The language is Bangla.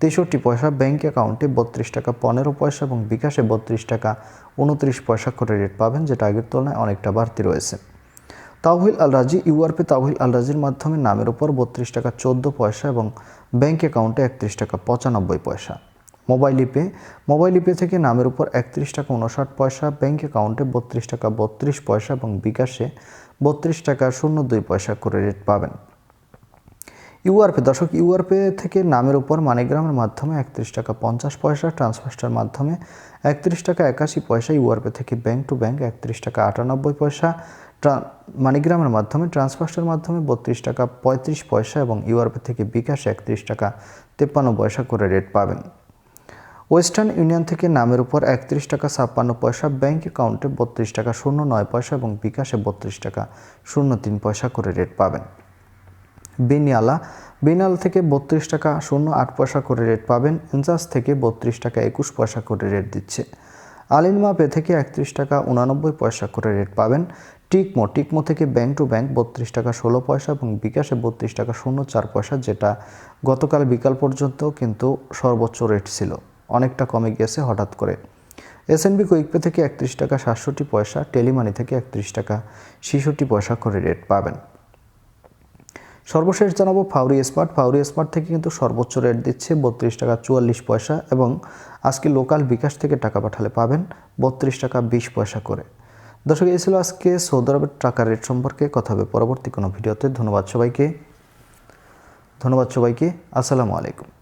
তেষট্টি পয়সা ব্যাঙ্ক অ্যাকাউন্টে বত্রিশ টাকা, পনেরো পয়সা এবং বিকাশে বত্রিশ টাকা, উনত্রিশ পয়সা করে রেট পাবেন, যেটা আগের তুলনায় অনেকটা বাড়তি রয়েছে। তাওহিল আল রাজি ইউআরপি তাওহিল আল রাজির মাধ্যমে নামের উপর বত্রিশ টাকা চোদ্দ পয়সা এবং ব্যাঙ্ক অ্যাকাউন্টে একত্রিশ টাকা পঁচানব্বই পয়সা। মোবাইল ইপে মোবাইল ইপে থেকে নামের উপর একত্রিশ টাকা উনষাট পয়সা ব্যাঙ্ক অ্যাকাউন্টে বত্রিশ টাকা বত্রিশ পয়সা এবং বিকাশে বত্রিশ টাকা শূন্য দুই পয়সা করে রেট পাবেন। ইউআরপে, দর্শক, ইউআরপে থেকে নামের উপর মানিগ্রামের মাধ্যমে একত্রিশ টাকা পঞ্চাশ পয়সা, ট্রান্সফার্স্টার মাধ্যমে একত্রিশ টাকা একাশি পয়সা, ইউআরপে থেকে ব্যাংক টু ব্যাংক একত্রিশ টাকা আটানব্বই পয়সা মানিগ্রামের মাধ্যমে ট্রান্সফার্স্টার মাধ্যমে বত্রিশ টাকা পঁয়ত্রিশ পয়সা এবং ইউআরপে থেকে বিকাশে একত্রিশ টাকা তেপ্পান্ন পয়সা করে রেট পাবেন। ওয়েস্টার্ন ইউনিয়ন থেকে নামের উপর একত্রিশ টাকা ছাপ্পান্ন পয়সা, ব্যাংক অ্যাকাউন্টে বত্রিশ টাকা শূন্য নয় পয়সা এবং বিকাশে বত্রিশ টাকা শূন্য তিন পয়সা করে রেট পাবেন। বেনিয়ালা। বেনিয়াল থেকে বত্রিশ টাকা শূন্য আট পয়সা করে রেট পাবেন। এনজাস থেকে বত্রিশ টাকা একুশ পয়সা করে রেট দিচ্ছে। আলিনমা পে থেকে একত্রিশ টাকা উনানব্বই পয়সা করে রেট পাবেন। টিকমো টিকমো থেকে ব্যাংক টু ব্যাংক বত্রিশ টাকা ষোলো পয়সা এবং বিকাশে বত্রিশ টাকা শূন্য চার পয়সা, যেটা গতকাল বিকাল পর্যন্ত কিন্তু সর্বোচ্চ রেট ছিল। অনেকটা কমে গিয়েছে হঠাৎ করে। এসএনবি কুইকপে থেকে একত্রিশ টাকা সাতষট্টি পয়সা টেলিমানি থেকে একত্রিশ টাকা ছেষট্টি পয়সা করে রেট পাবেন। সর্বশেষ জানাব ফাউরি স্মার্ট। ফাউরি স্মার্ট থেকে কিন্তু সর্বোচ্চ রেট দিচ্ছে বত্রিশ টাকা চুয়াল্লিশ পয়সা এবং আজকে লোকাল বিকাশ থেকে টাকা পাঠালে পাবেন বত্রিশ টাকা বিশ পয়সা করে। দর্শক, এই ছিল আজকে সৌদি আরবের টাকার রেট সম্পর্কে কথা হবে পরবর্তী কোনো ভিডিওতে। ধন্যবাদ সবাইকে। ধন্যবাদ সবাইকে। আসসালামু আলাইকুম।